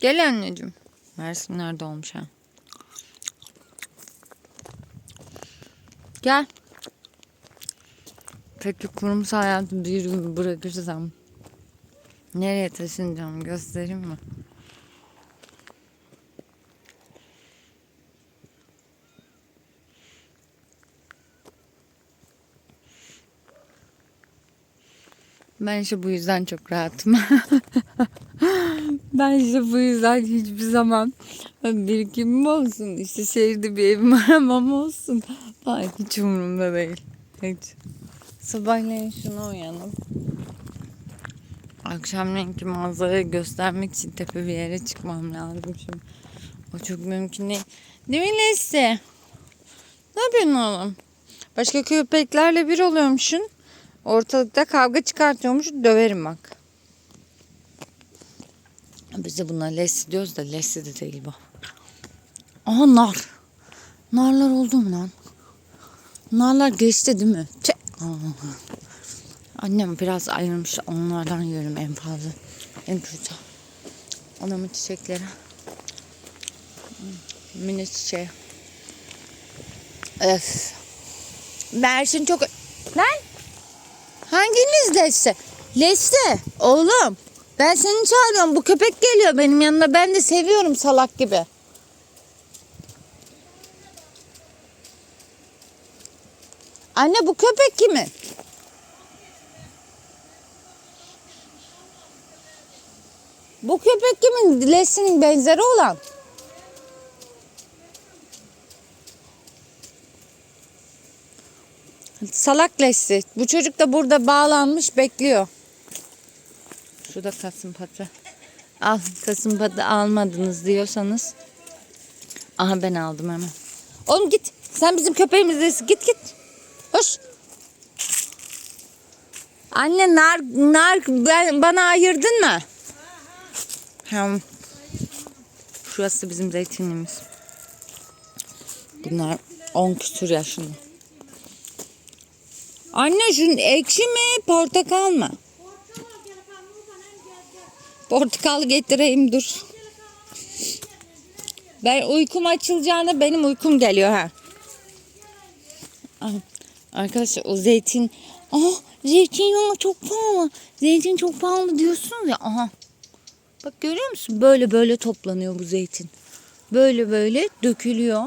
Gel anneciğim. Mersin nerede olmuş ha? Gel. Peki kurumsal hayatı bir gün bırakırsam nereye taşınacağım göstereyim mi? Ben işte bu yüzden çok rahatım. ben işte bu yüzden hiçbir zaman birikimim olsun. İşte şehirde bir evim aramam olsun. Falan hiç umurumda değil. Hiç. Sabahleyin şuna uyanıp akşamleyin manzarayı göstermek için tepe bir yere çıkmam lazım şimdi. O çok mümkün değil. Değil mi? Ne yapıyorsun oğlum? Başka köpeklerle bir oluyormuşsun. Ortalıkta kavga çıkartıyormuş. Döverim bak. Biz de buna Leslie diyoruz da Leslie de değil bu. Aha nar. Narlar oldu mu lan? Narlar geçti değil mi? Çe Aa. Annem biraz ayırmış. Onlardan yiyorum en fazla. En kötü. Anamın çiçekleri. Mini çiçeği. Öf. Mersin çok... Lan! Hanginiz Leste? Leste oğlum ben seni çağırıyorum bu köpek geliyor benim yanıma ben de seviyorum salak gibi. Anne bu köpek kimin? Bu köpek kimin? Leslie'nin benzeri olan. Salak Leslie. Bu çocuk da burada bağlanmış bekliyor. Şurada kasımpatı. Al kasımpatı almadınız diyorsanız. Aha ben aldım hemen. Oğlum git. Sen bizim köpeğimizdesin. Git git. Hoş. Anne nar, nar ben, bana ayırdın mı? Hem şurası bizim zeytinliğimiz. Bunlar 10 küsur yaşında. Anne şun ekşi mi portakal mı? Portakal getireyim dur. Ben uykum açılacağına benim uykum geliyor ha. Arkadaşlar o zeytin. Aha zeytin ya çok pahalı. Zeytin çok pahalı diyorsunuz ya. Aha. Bak görüyor musun? Böyle böyle toplanıyor bu zeytin. Böyle böyle dökülüyor.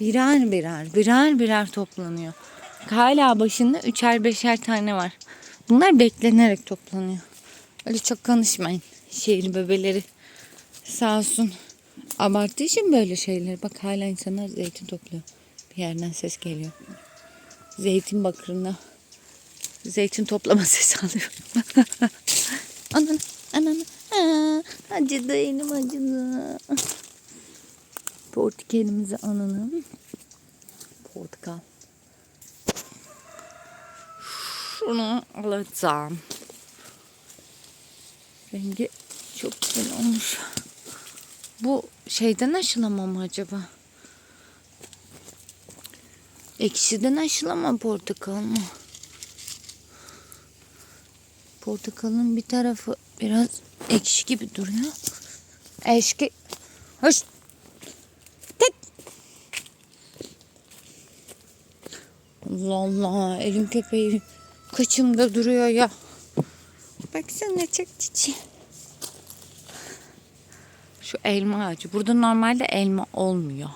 Birer birer birer birer toplanıyor. Hala başında üçer beşer tane var. Bunlar beklenerek toplanıyor. Öyle çok konuşmayın. Şehir bebeleri sağ olsun abarttığı için böyle şeyler. Bak hala insanlar zeytin topluyor. Bir yerden ses geliyor. Zeytin bakırına zeytin toplama sesi alıyorum. anan anan Aa, acıdı elim acıdı. Portakalimizi alalım. Portakal. Şunu alacağım. Rengi çok güzel olmuş. Bu şeyden aşılama mı acaba? Ekşiden aşılama portakal mı? Portakalın bir tarafı biraz ekşi gibi duruyor. Eşki. Hoş. Tek. Allah Allah. Elim köpeği kaçımda duruyor ya. Baksana çok çiçi. Şu elma ağacı. Burada normalde elma olmuyor.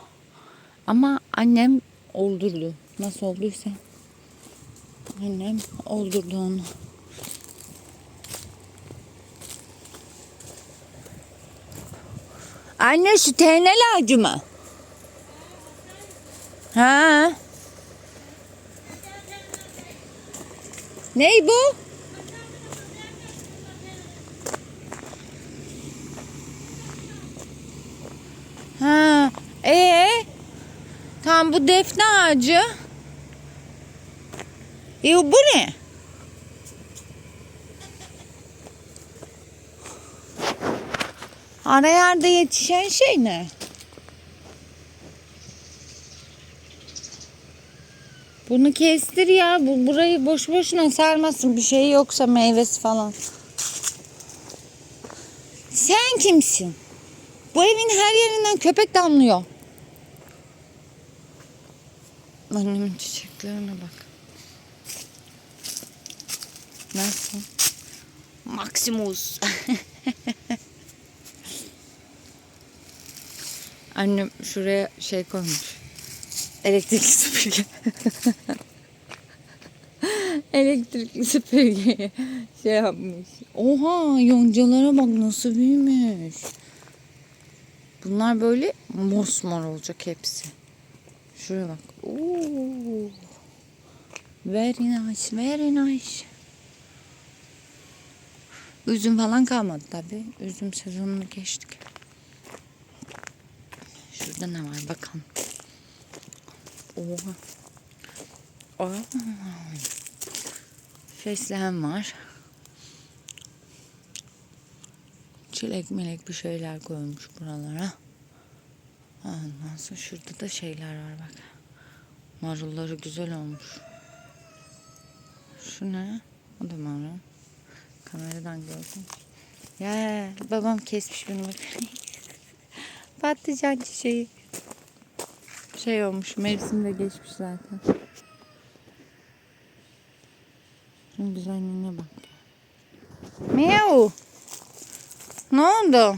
Ama annem oldurdu. Nasıl olduysa. Annem oldurdu onu. Anne şu tenel ağacı mı? Ha? Ney bu? Ha, ee? Tam bu defne ağacı. E bu ne? Ara yerde yetişen şey ne? Bunu kestir ya. Bu burayı boş boşuna sarmasın. Bir şey yoksa meyvesi falan. Sen kimsin? Bu evin her yerinden köpek damlıyor. Annemin çiçeklerine bak. Nasıl? Maximus. Annem şuraya şey koymuş. Elektrikli süpürge. Elektrikli süpürge şey yapmış. Oha yoncalara bak nasıl büyümüş. Bunlar böyle mosmor olacak hepsi. Şuraya bak. Oo. Very nice, very nice. Üzüm falan kalmadı tabi. Üzüm sezonunu geçtik. Şurada ne var bakalım. Oha. Aa. Fesleğen var. Çilek melek bir şeyler koymuş buralara. Ondan sonra şurada da şeyler var bak. Marulları güzel olmuş. Şu ne? O da marul. Kameradan gördüm. Ya babam kesmiş bunu bak. Patlıcan çiçeği. Şey olmuş mevsimde geçmiş zaten. Şunun güzelliğine bak. Miau. Ne oldu?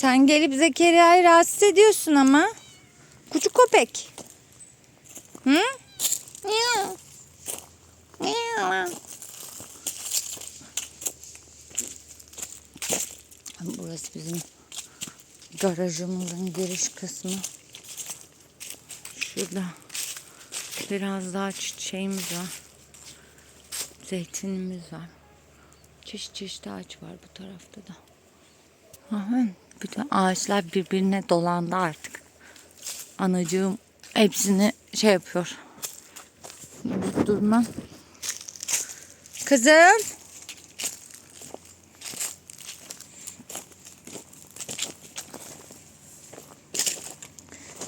Sen gelip Zekeriya'yı rahatsız ediyorsun ama. Küçük köpek. Hı? Miau. Miau. Burası bizim garajımızın giriş kısmı. Şurada biraz daha çiçeğimiz var. Zeytinimiz var. Çeşit çeşit ağaç var bu tarafta da. Aha, bütün ağaçlar birbirine dolandı artık. Anacığım hepsini şey yapıyor. Durmam. Kızım.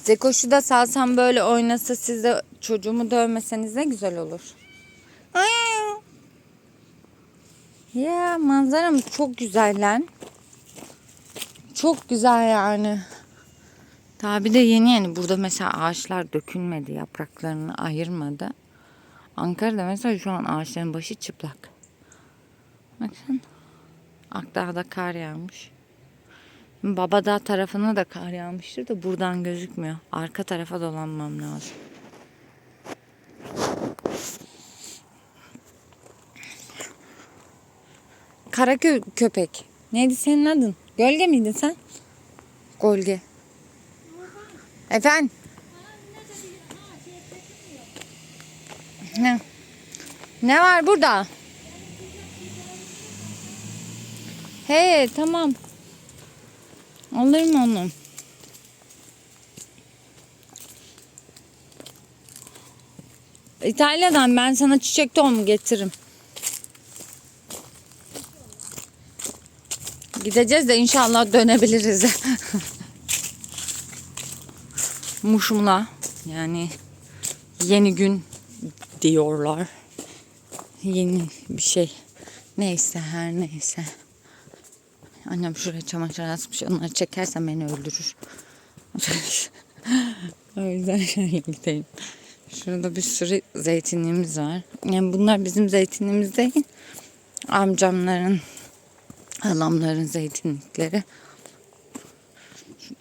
Zekoş'u da salsam böyle oynasa siz de çocuğumu dövmeseniz ne güzel olur. Ya manzaram çok güzel lan. Çok güzel yani. Daha bir de yeni yeni burada mesela ağaçlar dökülmedi, yapraklarını ayırmadı. Ankara'da mesela şu an ağaçların başı çıplak. Bakın. Akdağ'da kar yağmış. Babadağ tarafına da kar yağmıştır da buradan gözükmüyor. Arka tarafa dolanmam lazım. Kara kö- köpek. Neydi senin adın? Gölge miydin sen? Gölge. Efendim? Ne? Ne var burada? He tamam. Alırım onu. İtalya'dan ben sana çiçek tohumu getiririm. Gideceğiz de inşallah dönebiliriz. Muşmula yani yeni gün diyorlar. Yeni bir şey. Neyse her neyse. Annem şuraya çamaşır asmış. Onları çekersem beni öldürür. o yüzden şöyle gideyim. Şurada bir sürü zeytinliğimiz var. Yani bunlar bizim zeytinliğimiz değil. Amcamların, halamların zeytinlikleri.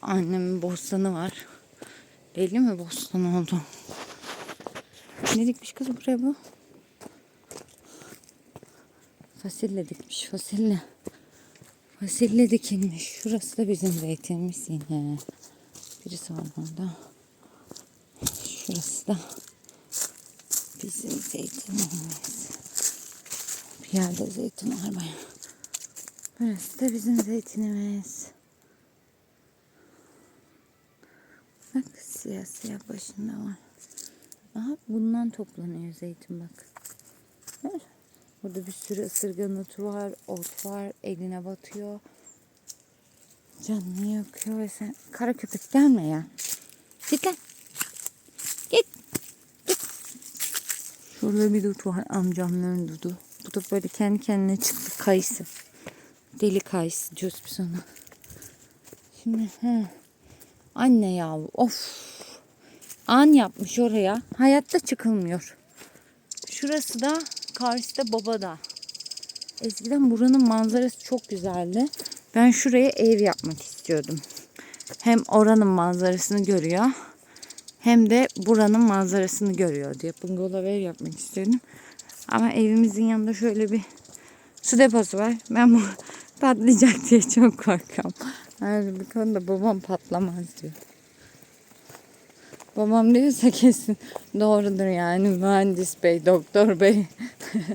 Annemin bostanı var. Belli mi bostan oldu? Ne dikmiş kız buraya bu? Fasulye dikmiş fasulye. Fasulye dikilmiş. Şurası da bizim zeytinimiz yine. Birisi var burada. Şurası da bizim zeytinimiz. Bir yerde zeytin var baya. Burası da bizim zeytinimiz. Bak siyah siyah başında var. Aha bundan toplanıyor zeytin bak. Burada bir sürü ısırgan otu var, ot var, eline batıyor. Canını yakıyor ve sen kara köpek gelme ya. Git lan. Git. Git. Şurada bir dut var amcamların dudu. Bu da böyle kendi kendine çıktı kayısı. Deli kayısı diyoruz biz ona. Şimdi he. Anne ya of. An yapmış oraya. Hayatta çıkılmıyor. Şurası da karşıda baba da. Eskiden buranın manzarası çok güzeldi. Ben şuraya ev yapmak istiyordum. Hem oranın manzarasını görüyor. Hem de buranın manzarasını görüyor diye bungalov ev yapmak istiyordum. Ama evimizin yanında şöyle bir su deposu var. Ben bu patlayacak diye çok korkuyorum. Bir konuda babam patlamaz diyor. Babam diyorsa kesin doğrudur yani mühendis bey, doktor bey.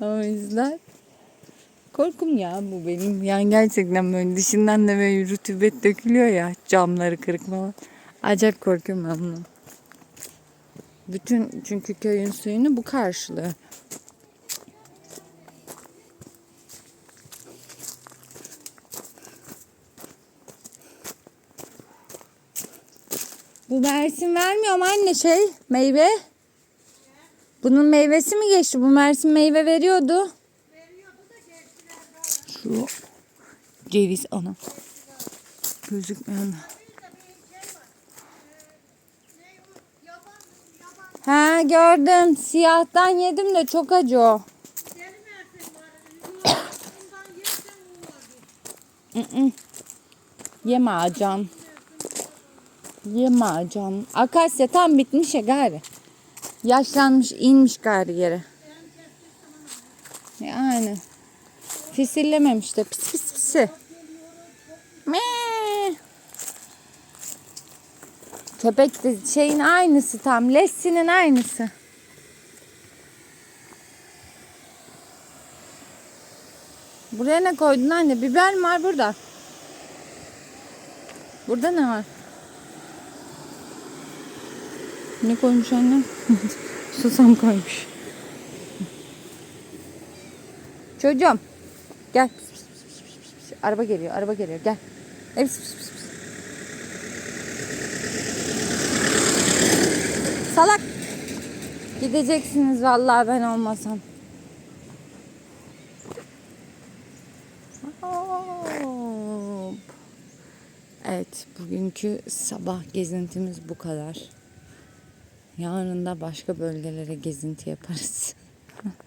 o yüzden korkum ya bu benim. Yani gerçekten böyle dışından da böyle rutubet dökülüyor ya camları kırık falan. Acayip korkuyorum ben bundan. Bütün çünkü köyün suyunu bu karşılıyor. Bu Mersin vermiyor anne şey meyve? Bunun meyvesi mi geçti? Bu Mersin meyve veriyordu. Şu ceviz ana. Gözükmeyen. Ha gördüm. Siyahtan yedim de çok acı o. Yeme acan. Yeme acan. Akasya tam bitmiş ya gari. Yaşlanmış inmiş gari yere. Yani. Fisillememiş de pis pis pisi. Mee. Köpek de şeyin aynısı tam. Lessi'nin aynısı. Buraya ne koydun anne? Biber mi var burada? Burada ne var? Ne koymuş annem? Susam koymuş. Çocuğum gel. Araba geliyor, araba geliyor. Gel. Pis. Salak. Gideceksiniz vallahi ben olmasam. Evet, bugünkü sabah gezintimiz bu kadar. Yarın da başka bölgelere gezinti yaparız.